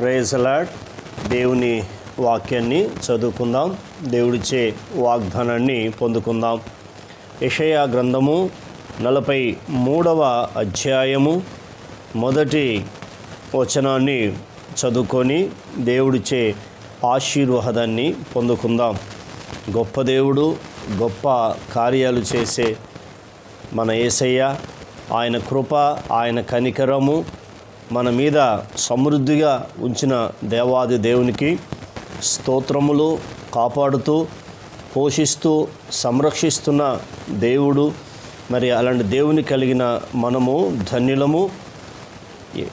Praise the Lord దేవుని వాక్యాన్ని చదువుకుందాం. దేవుడిచ్చే వాగ్దానాన్ని పొందుకుందాం. యషయా గ్రంథము నలభై మూడవ అధ్యాయము మొదటి వచనాన్ని చదువుకొని దేవుడిచ్చే ఆశీర్వాదాన్ని పొందుకుందాం. గొప్ప దేవుడు గొప్ప కార్యాలు చేసే మన ఏసయ్య ఆయన కృప ఆయన కనికరము మన మీద సమృద్ధిగా ఉంచిన దేవాది దేవునికి స్తోత్రములు కాపాడుతూ పోషిస్తూ సంరక్షిస్తున్న దేవుడు. మరి అలాంటి దేవుని కలిగిన మనము ధన్యులము.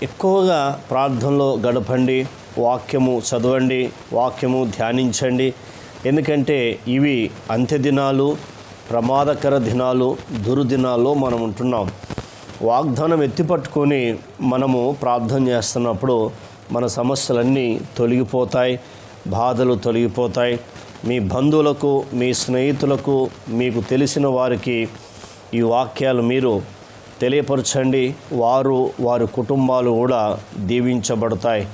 ఎక్కువగా ప్రార్థనలో గడపండి వాక్యము చదవండి వాక్యము ధ్యానించండి. ఎందుకంటే ఇవి అంత్యదినాలు ప్రమాదకర దినాలు దుర్దినాల్లో మనం ఉంటున్నాం. వాగ్దానం ఎత్తిపట్టుకొని మనము ప్రార్థన చేస్తున్నప్పుడు మన సమస్యలన్నీ తొలగిపోతాయి బాధలు తొలగిపోతాయి. మీ బంధువులకు మీ స్నేహితులకు మీకు తెలిసిన వారికి ఈ వాక్యాలు మీరు తెలియపరచండి. వారు వారి కుటుంబాలు కూడా దీవించబడతాయి.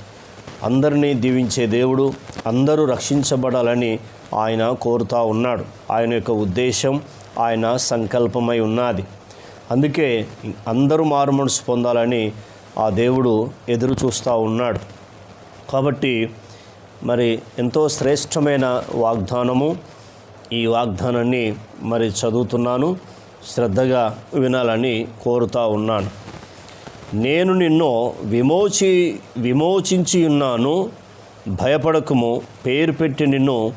అందరినీ దీవించే దేవుడు అందరూ రక్షించబడాలని ఆయన కోరుతా ఉన్నాడు. ఆయన యొక్క ఉద్దేశం ఆయన సంకల్పమై ఉన్నది. అందుకే అందరూ మారు మనసు పొందాలని ఆ దేవుడు ఎదురు చూస్తూ ఉన్నాడు. కాబట్టి మరి ఎంతో శ్రేష్టమైన వాగ్దానము ఈ వాగ్దానాన్ని మరి చదువుతున్నాను శ్రద్ధగా వినాలని కోరుతా ఉన్నాను. నేను నిన్ను విమోచి విమోచించి ఉన్నాను భయపడకము పేరు పెట్టి నిన్ను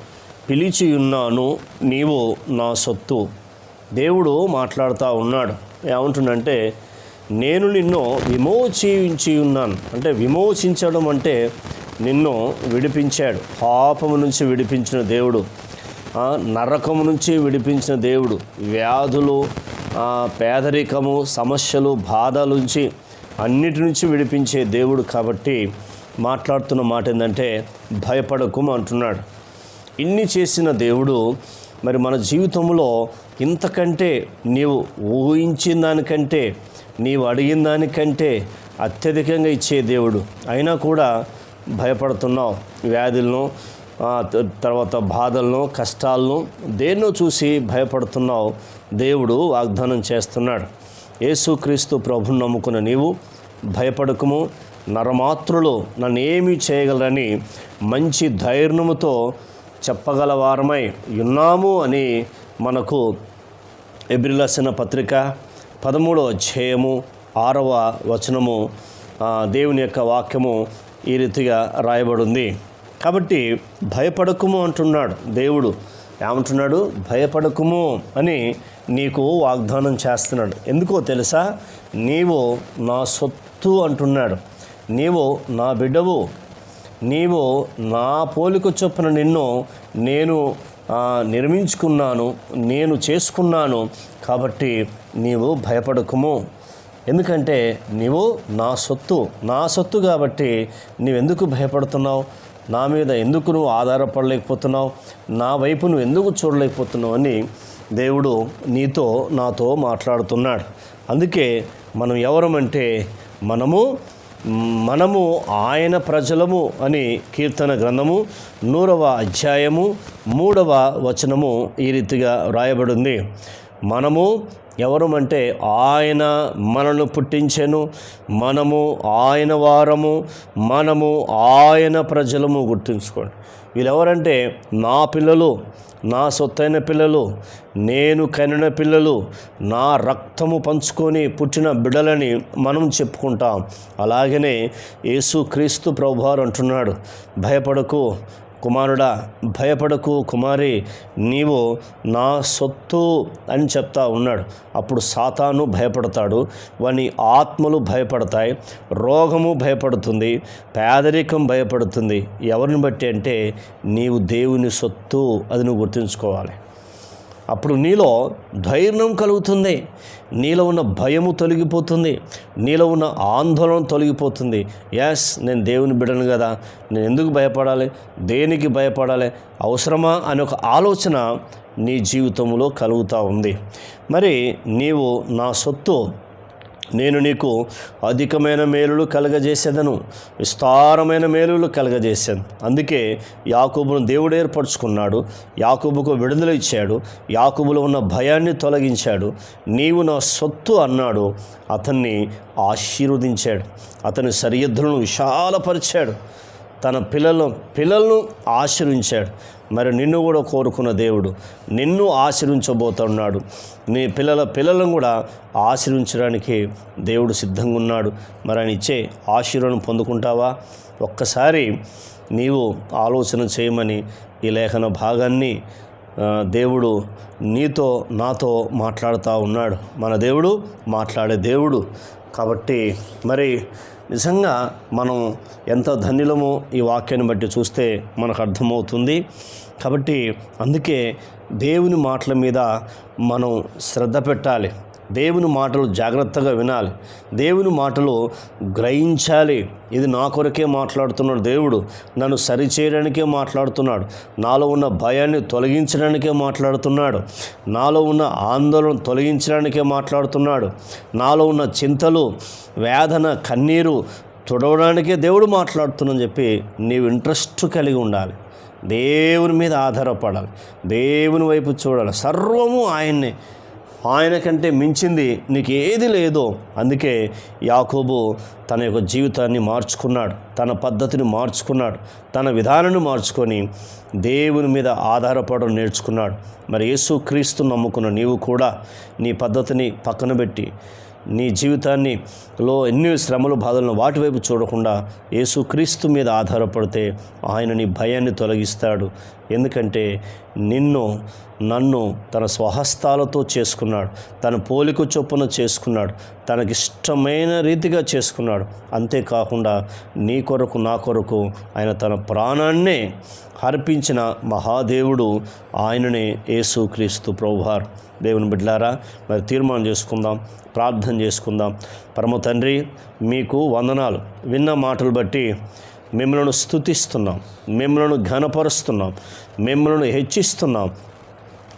పిలిచి ఉన్నాను నీవు నా సొత్తు. దేవుడు మాట్లాడుతూ ఉన్నాడు. ఏమంటుండంటే నేను నిన్ను విమోచించి ఉన్నాను అంటే విమోచించడం అంటే నిన్ను విడిపించాడు. పాపము నుంచి విడిపించిన దేవుడు. నరకము నుంచి విడిపించిన దేవుడు. వ్యాధులు పేదరికము సమస్యలు బాధల నుంచి అన్నిటి నుంచి విడిపించే దేవుడు కాబట్టి మాట్లాడుతున్న మాట ఏంటంటే భయపడకు అంటున్నాడు. ఇన్ని చేసిన దేవుడు మరి మన జీవితంలో ఇంతకంటే నీవు ఊహించిన దానికంటే నీవు అడిగిన దానికంటే అత్యధికంగా ఇచ్చే దేవుడు. అయినా కూడా భయపడుతున్నావు. వ్యాధులను తర్వాత బాధలను కష్టాలను దేన్నో చూసి భయపడుతున్నావు. దేవుడు వాగ్దానం చేస్తున్నాడు. యేసుక్రీస్తు ప్రభుని నమ్ముకున్న నీవు భయపడకము. నరమాత్రులు నన్ను ఏమీ చేయగలరని మంచి ధైర్యముతో చెప్పగలవారమై ఉన్నాము అని మనకు ఎబ్రిలసిన పత్రిక పదమూడవ అధ్యాయము ఆరవ వచనము దేవుని యొక్క వాక్యము ఈ రీతిగా రాయబడింది. కాబట్టి భయపడకుము అంటున్నాడు దేవుడు. ఏమంటున్నాడు? భయపడకుము అని నీకు వాగ్దానం చేస్తున్నాడు. ఎందుకో తెలుసా? నీవు నా సొత్తు అంటున్నాడు. నీవు నా బిడ్డవు. నీవు నా పోలిక చొప్పున నిన్ను నేను నిర్మించుకున్నాను నేను చేసుకున్నాను కాబట్టి నీవు భయపడకుము. ఎందుకంటే నీవు నా సొత్తు నా సొత్తు కాబట్టి నీవెందుకు భయపడుతున్నావు? నా మీద ఎందుకు నువ్వు ఆధారపడలేకపోతున్నావు? నా వైపు నువ్వు ఎందుకు చూడలేకపోతున్నావు? అని దేవుడు నీతో నాతో మాట్లాడుతున్నాడు. అందుకే మనం ఎవరమంటే మనము మనము ఆయన ప్రజలము అని కీర్తన గ్రంథము నూరవ అధ్యాయము మూడవ వచనము ఈ రీతిగా వ్రాయబడింది. మనము ఎవరమంటే ఆయన మనను పుట్టించెను మనము ఆయన వారము మనము ఆయన ప్రజలము గుర్తుంచుకోండి. వీళ్ళెవరంటే నా పిల్లలు నా సొత్తైన పిల్లలు నేను కనిన పిల్లలు నా రక్తము పంచుకొని పుట్టిన బిడ్డలని మనం చెప్పుకుంటాం. అలాగనే యేసుక్రీస్తు ప్రభువారు అంటున్నాడు భయపడకు కుమారుడా భయపడకు కుమారి నీవు నా సొత్తు అని చెప్తా ఉన్నాడు. అప్పుడు సాతాను భయపడతాడు వాని ఆత్మలు భయపడతాయి రోగము భయపడుతుంది పేదరికం భయపడుతుంది. ఎవరిని బట్టి అంటే నీవు దేవుని సొత్తు అది నువ్వు గుర్తుంచుకోవాలి. అప్పుడు నీలో ధైర్యం కలుగుతుంది. నీలో ఉన్న భయము తొలగిపోతుంది. నీలో ఉన్న ఆందోళన తొలగిపోతుంది. ఎస్ నేను దేవుని బిడను కదా. నేను ఎందుకు భయపడాలి? దేనికి భయపడాలి? అవసరమా? అనే ఒక ఆలోచన నీ జీవితంలో కలుగుతూ ఉంది. మరి నీవు నా సొత్తు నేను నీకు అధికమైన మేలులు కలగజేసేదను విస్తారమైన మేలులు కలగజేశాను. అందుకే యాకూబును దేవుడు ఏర్పరచుకున్నాడు యాకూబుకు విడుదల ఇచ్చాడు యాకూబులో ఉన్న భయాన్ని తొలగించాడు. నీవు నా సొత్తు అన్నాడు అతన్ని ఆశీర్వదించాడు. అతని సరిహద్దులను విశాలపరిచాడు. తన పిల్లలను పిల్లలను ఆశ్రయించాడు మరి నిన్ను కూడా కోరుకున్న దేవుడు నిన్ను ఆశ్రయించబోతున్నాడు నీ పిల్లల పిల్లలను కూడా ఆశ్రయించడానికి దేవుడు సిద్ధంగా ఉన్నాడు. మరి ఆయన ఇచ్చే ఆశీర్వాదం పొందుకుంటావా? ఒక్కసారి నీవు ఆలోచన చేయమని ఈ లేఖన భాగాన్ని దేవుడు నీతో నాతో మాట్లాడుతూ ఉన్నాడు. మన దేవుడు మాట్లాడే దేవుడు. కాబట్టి మరి నిజంగా మనం ఎంత ధన్యులమో ఈ వాక్యాన్ని బట్టి చూస్తే మనకు అర్థమవుతుంది. కాబట్టి అందుకే దేవుని మాటల మీద మనం శ్రద్ధ పెట్టాలి. దేవుని మాటలు జాగ్రత్తగా వినాలి. దేవుని మాటలు గ్రహించాలి. ఇది నా కొరకే మాట్లాడుతున్నాడు దేవుడు. నన్ను సరిచేయడానికే మాట్లాడుతున్నాడు. నాలో ఉన్న భయాన్ని తొలగించడానికే మాట్లాడుతున్నాడు. నాలో ఉన్న ఆందోళన తొలగించడానికే మాట్లాడుతున్నాడు. నాలో ఉన్న చింతలు వేదన కన్నీరు తుడవడానికే దేవుడు మాట్లాడుతున్నాఅని చెప్పి నీవు ఇంట్రెస్ట్ కలిగి ఉండాలి. దేవుని మీద ఆధారపడాలి. దేవుని వైపు చూడాలి. సర్వము ఆయన్నే. ఆయన కంటే మించింది నీకు ఏది లేదో అందుకే యాకోబు తన యొక్క జీవితాన్ని మార్చుకున్నాడు తన పద్ధతిని మార్చుకున్నాడు తన విధానాన్ని మార్చుకొని దేవుని మీద ఆధారపడడం నేర్చుకున్నాడు. మరి యేసు క్రీస్తు నమ్ముకున్న నీవు కూడా నీ పద్ధతిని పక్కన పెట్టి నీ జీవితాన్ని లో ఎన్ని శ్రమలు బాధలను వాటి వైపు చూడకుండా యేసుక్రీస్తు మీద ఆధారపడితే ఆయన నీ భయాన్ని తొలగిస్తాడు. ఎందుకంటే నిన్ను నన్ను తన స్వహస్తాలతో చేసుకున్నాడు. తన పోలిక చొప్పున చేసుకున్నాడు. తనకిష్టమైన రీతిగా చేసుకున్నాడు. అంతేకాకుండా నీ కొరకు నా కొరకు ఆయన తన ప్రాణాన్నే అర్పించిన మహాదేవుడు ఆయననే యేసుక్రీస్తు ప్రభువారు. దేవుని బిడ్డలారా మరి తీర్మానం చేసుకుందాం ప్రార్థన చేసుకుందాం. పరమ తండ్రి మీకు వందనాలు. విన్న మాటలు బట్టి మిమ్మల్ని స్తుతిస్తున్నాం మిమ్మల్ని ఘనపరుస్తున్నాం మిమ్మల్ని హెచ్చిస్తున్నాం.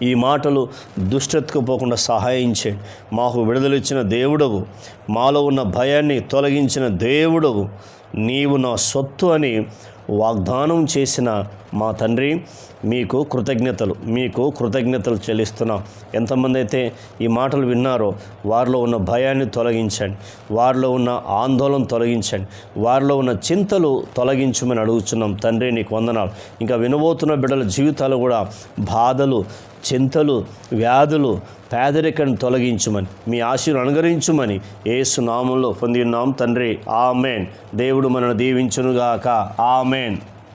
ఈ మాటలు దుష్టతకు పోకుండా సహాయం చేయండి మాకు విడుదలిచ్చిన దేవుడవు మాలో ఉన్న భయాన్ని తొలగించిన దేవుడవు నీవు నా సొత్తు అని వాగ్దానం చేసిన మా తండ్రి మీకు కృతజ్ఞతలు మీకు కృతజ్ఞతలు చెల్లిస్తున్నాం. ఎంతమంది అయితే ఈ మాటలు విన్నారో వారిలో ఉన్న భయాన్ని తొలగించండి. వారిలో ఉన్న ఆందోళన తొలగించండి. వారిలో ఉన్న చింతలు తొలగించమని అడుగుతున్నాం తండ్రి నీకు వందనాలు. ఇంకా వినబోతున్న బిడ్డల జీవితాలు కూడా బాధలు చింతలు వ్యాధులు పేదరికను తొలగించుమని మీ ఆశీర్వాదం అనుగరించుమని ఏసు నామంలో పొందినాం తండ్రి. ఆమెన్. దేవుడు మనను దీవించునుగాక. ఆమెన్.